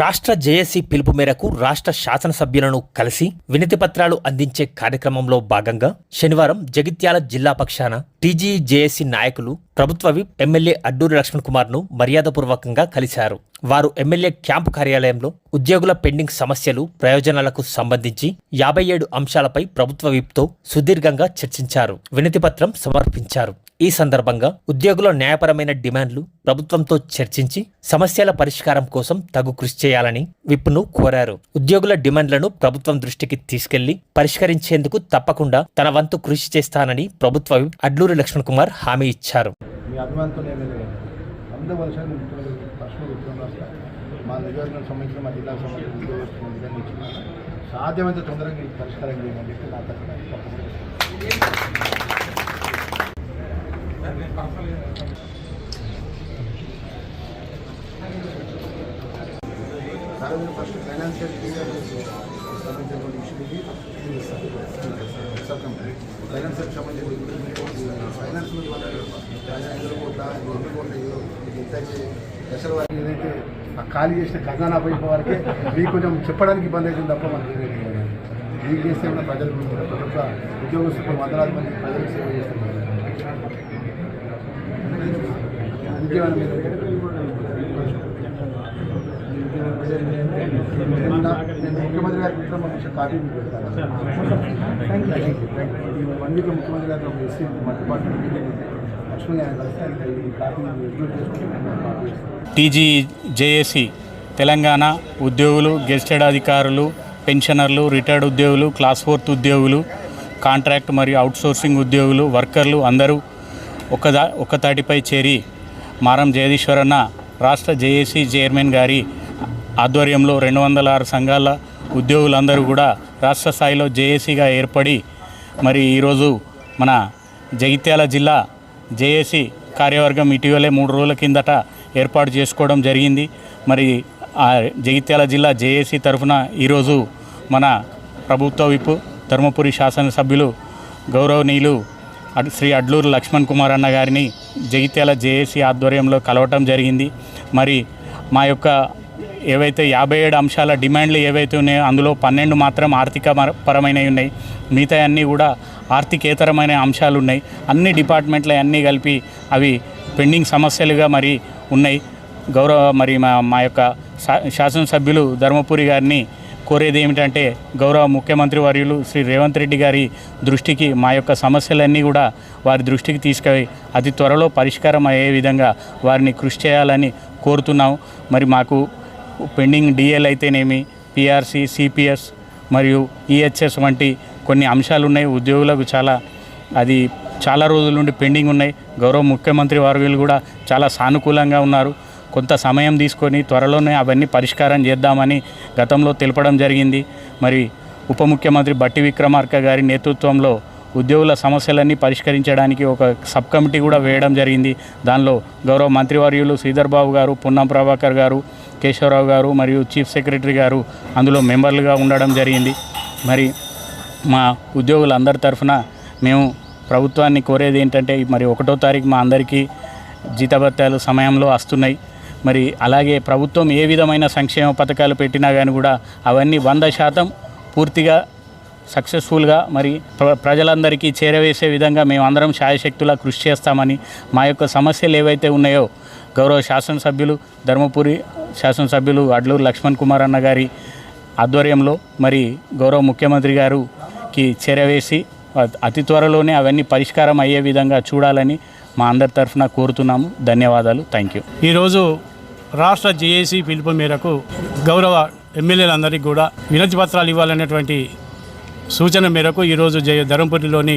రాష్ట్ర జేఏసీ పిలుపు మేరకు రాష్ట్ర శాసనసభ్యులను కలిసి వినతి పత్రాలు అందించే కార్యక్రమంలో భాగంగా శనివారం జగిత్యాల జిల్లా పక్షాన టీజీ జేఏసీ నాయకులు ప్రభుత్వ విప్ ఎమ్మెల్యే అడ్డూరి లక్ష్మణ్ కుమార్ను మర్యాదపూర్వకంగా కలిశారు. వారు ఎమ్మెల్యే క్యాంపు కార్యాలయంలో ఉద్యోగుల పెండింగ్ సమస్యలు ప్రయోజనాలకు సంబంధించి యాభై ఏడు అంశాలపై ప్రభుత్వ విప్తో సుదీర్ఘంగా చర్చించారు. వినతిపత్రం సమర్పించారు. ఈ సందర్భంగా ఉద్యోగుల న్యాయపరమైన డిమాండ్లు ప్రభుత్వంతో చర్చించి సమస్యల పరిష్కారం కోసం తగు కృషి చేయాలని విప్ను కోరారు. ఉద్యోగుల డిమాండ్లను ప్రభుత్వం దృష్టికి తీసుకెళ్ళి పరిష్కరించేందుకు తప్పకుండా తన వంతు కృషి చేస్తానని ప్రభుత్వ విప్ అడ్లూరి లక్ష్మణ్ కుమార్ హామీ ఇచ్చారు. మీ అభిమానంతో వలస ఉత్తరం మా నియోజకవర్గానికి సంబంధించిన మా జిల్లాకు సంబంధించిన ఉద్యోగస్తులు ఇచ్చిన సాధ్యమైనంత తొందరగా ఇది పరిష్కారం చేయమని చెప్పి నా తరఫున సార్ ఫస్ట్ ఫైనాన్షియల్ సంబంధించినటువంటి ఇష్యూకి ఫైనాన్షియల్ సంబంధించిన ఫైనాన్స్ కోట్ల రెండు కోట్ల ఏదైతే ఆ ఖాళీ చేసిన ఖజానా పోయిన వారికి మీకు కొంచెం చెప్పడానికి ఇబ్బంది అవుతుంది తప్ప మనకి. మీకు చేస్తే ఉన్న ప్రజలకు ప్రభుత్వ ఉద్యోగస్తులు వందలాది మంది ప్రజలకు సేవ చేస్తున్నారు. ముఖ్యమంత్రి ఉత్తరం పంపించిన కాపీ మీకు పెడతాను. వన్ వీక్లో ముఖ్యమంత్రి గారితో SC department meeting TG JAC Telangana ఉద్యోగులు గెస్టెడ్ అధికారులు పెన్షనర్లు రిటైర్డ్ ఉద్యోగులు క్లాస్ ఫోర్త్ ఉద్యోగులు కాంట్రాక్ట్ మరియు అవుట్సోర్సింగ్ ఉద్యోగులు వర్కర్లు అందరూ ఒకదా ఒకతాటిపై చేరి మారం జగదీశ్వరన్న రాష్ట్ర జేఏసీ చైర్మన్ గారి ఆధ్వర్యంలో రెండు వందల ఆరు సంఘాల ఉద్యోగులందరూ కూడా రాష్ట్ర స్థాయిలో జేఏసీగా ఏర్పడి మరి ఈరోజు మన జగిత్యాల జిల్లా జేఏసీ కార్యవర్గం ఇటీవలే మూడు రోజుల కిందట ఏర్పాటు చేసుకోవడం జరిగింది. మరి ఆ జగిత్యాల జిల్లా జేఏసీ తరఫున ఈరోజు మన ప్రభుత్వ విప్ ధర్మపురి శాసనసభ్యులు గౌరవనీయులు అడ్ శ్రీ అడ్లూరు లక్ష్మణ్ కుమార్ అన్న గారిని జగిత్యాల జేఏసీ ఆధ్వర్యంలో కలవటం జరిగింది. మరి మా యొక్క ఏవైతే యాభై ఏడు అంశాల డిమాండ్లు ఏవైతే ఉన్నాయో అందులో పన్నెండు మాత్రం ఆర్థిక పరమైనవి ఉన్నాయి. మిగతా అన్నీ కూడా ఆర్థికేతరమైన అంశాలు ఉన్నాయి అన్ని డిపార్ట్మెంట్లు అన్నీ కలిపి అవి పెండింగ్ సమస్యలుగా మరి ఉన్నాయి. గౌరవ మరి మా మా యొక్క శా- శాసనసభ్యులు ధర్మపురి గారిని కోరేది ఏమిటంటే గౌరవ ముఖ్యమంత్రి వర్యులు శ్రీ రేవంత్ రెడ్డి గారి దృష్టికి మా యొక్క సమస్యలన్నీ కూడా వారి దృష్టికి తీసుకెళ్ళి అతి త్వరలో పరిష్కారం అయ్యే విధంగా వారిని కృషి చేయాలని కోరుతున్నాం. మరి మాకు పెండింగ్ డిఎల్ అయితేనేమి పిఆర్సి సిపిఎస్ మరియు ఈహెచ్ఎస్ వంటి కొన్ని అంశాలు ఉన్నాయి ఉద్యోగులకు చాలా అది చాలా రోజుల నుండి పెండింగ్ ఉన్నాయి. గౌరవ ముఖ్యమంత్రి వర్యులు కూడా చాలా సానుకూలంగా ఉన్నారు. కొంత సమయం తీసుకొని త్వరలోనే అవన్నీ పరిష్కారం చేద్దామని గతంలో తెలపడం జరిగింది. మరి ఉప ముఖ్యమంత్రి బట్టి విక్రమార్క గారి నేతృత్వంలో ఉద్యోగుల సమస్యలన్నీ పరిష్కరించడానికి ఒక సబ్ కమిటీ కూడా వేయడం జరిగింది. దానిలో గౌరవ మంత్రివర్యులు శ్రీధర్ బాబు గారు పున్నం ప్రభాకర్ గారు కేశవరావు గారు మరియు చీఫ్ సెక్రటరీ గారు అందులో మెంబర్లుగా ఉండడం జరిగింది. మరి మా ఉద్యోగులందరి తరఫున మేము ప్రభుత్వాన్ని కోరేది ఏంటంటే మరి ఒకటో తారీఖు మా అందరికీ జీతభత్యాలు సమయంలో వస్తున్నాయి. మరి అలాగే ప్రభుత్వం ఏ విధమైన సంక్షేమ పథకాలు పెట్టినా కానీ కూడా అవన్నీ వంద శాతం పూర్తిగా సక్సెస్ఫుల్గా మరి ప్ర- ప్రజలందరికీ చేరవేసే విధంగా మేము అందరం శాయశక్తులా కృషి చేస్తామని మా యొక్క సమస్యలు ఏవైతే ఉన్నాయో గౌరవ శాసనసభ్యులు ధర్మపురి శాసనసభ్యులు అడ్లూరు లక్ష్మణ్ కుమార్ అన్న గారి ఆధ్వర్యంలో మరి గౌరవ ముఖ్యమంత్రి గారు కి చేరవేసి అతి త్వరలోనే అవన్నీ పరిష్కారం అయ్యే విధంగా చూడాలని మా అందరి తరఫున కోరుతున్నాము. ధన్యవాదాలు. Thank you. ఈరోజు రాష్ట్ర జేఏసీ పిలుపు మేరకు గౌరవ ఎమ్మెల్యేలందరికీ కూడా వినతి పత్రాలు ఇవ్వాలనేటువంటి సూచన మేరకు ఈరోజు జయ ధర్మపురిలోని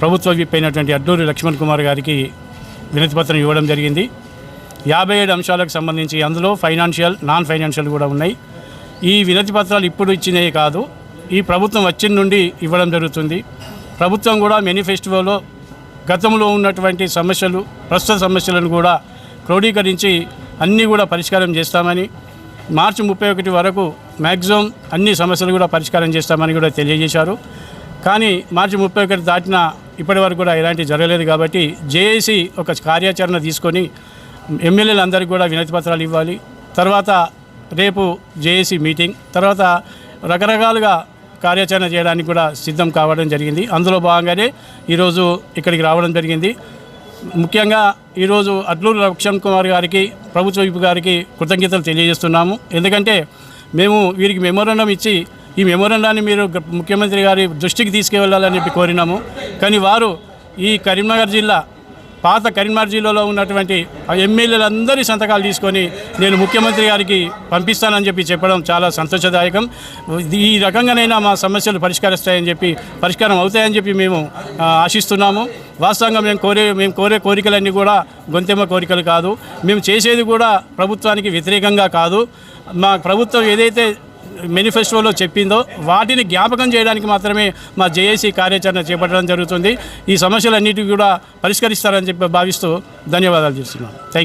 ప్రభుత్వ విప్ అయినటువంటి అడ్డూరి లక్ష్మణ్ కుమార్ గారికి వినతి పత్రం ఇవ్వడం జరిగింది. యాభై ఏడు అంశాలకు సంబంధించి అందులో ఫైనాన్షియల్ నాన్ ఫైనాన్షియల్ కూడా ఉన్నాయి. ఈ వినతి పత్రాలు ఇప్పుడు ఇచ్చినవి కాదు ఈ ప్రభుత్వం వచ్చిన నుండి ఇవ్వడం జరుగుతుంది. ప్రభుత్వం కూడా మేనిఫెస్టోలో గతంలో ఉన్నటువంటి సమస్యలు ప్రస్తుత సమస్యలను కూడా క్రోడీకరించి అన్నీ కూడా పరిష్కారం చేస్తామని మార్చి ముప్పై ఒకటి వరకు మ్యాక్సిమం అన్ని సమస్యలు కూడా పరిష్కారం చేస్తామని కూడా తెలియజేశారు. కానీ మార్చి ముప్పై ఒకటి దాటిన ఇప్పటి వరకు కూడా ఎలాంటి జరగలేదు కాబట్టి జేఏసీ ఒక కార్యాచరణ తీసుకొని ఎమ్మెల్యేలందరికీ కూడా వినతి పత్రాలు ఇవ్వాలి. తర్వాత రేపు జేఏసీ మీటింగ్ తర్వాత రకరకాలుగా కార్యాచరణ చేయడానికి కూడా సిద్ధం కావడం జరిగింది. అందులో భాగంగానే ఈరోజు ఇక్కడికి రావడం జరిగింది. ముఖ్యంగా ఈరోజు అడ్లూరు లక్ష్మణ్ కుమార్ గారికి ప్రభుత్వ వైపు గారికి కృతజ్ఞతలు తెలియజేస్తున్నాము. ఎందుకంటే మేము వీరికి మెమోరండం ఇచ్చి ఈ మెమోరండాన్ని మీరు ముఖ్యమంత్రి గారి దృష్టికి తీసుకువెళ్ళాలని చెప్పి కోరినాము. కానీ వారు ఈ కరీంనగర్ జిల్లా పాత కరీంనగర్ జిల్లాలో ఉన్నటువంటి ఎమ్మెల్యేలందరి సంతకాలు తీసుకొని నేను ముఖ్యమంత్రి గారికి పంపిస్తానని చెప్పి చెప్పడం చాలా సంతోషదాయకం. ఈ రకంగానైనా మా సమస్యలు పరిష్కరిస్తాయని చెప్పి పరిష్కారం అవుతాయని చెప్పి మేము ఆశిస్తున్నాము. వాస్తవంగా మేము కోరే మేము కోరే కోరికలన్నీ కూడా గొంతెమ్మ కోరికలు కాదు. మేము చేసేది కూడా ప్రభుత్వానికి వ్యతిరేకంగా కాదు. మా ప్రభుత్వం ఏదైతే మేనిఫెస్టోలో చెప్పిందో వాటిని జ్ఞాపకం చేయడానికి మాత్రమే మా జేఏసీ కార్యాచరణ చేపట్టడం జరుగుతుంది. ఈ సమస్యలన్నిటికీ కూడా పరిష్కరిస్తారని చెప్పి భావిస్తూ ధన్యవాదాలు చేస్తున్నాను. థ్యాంక్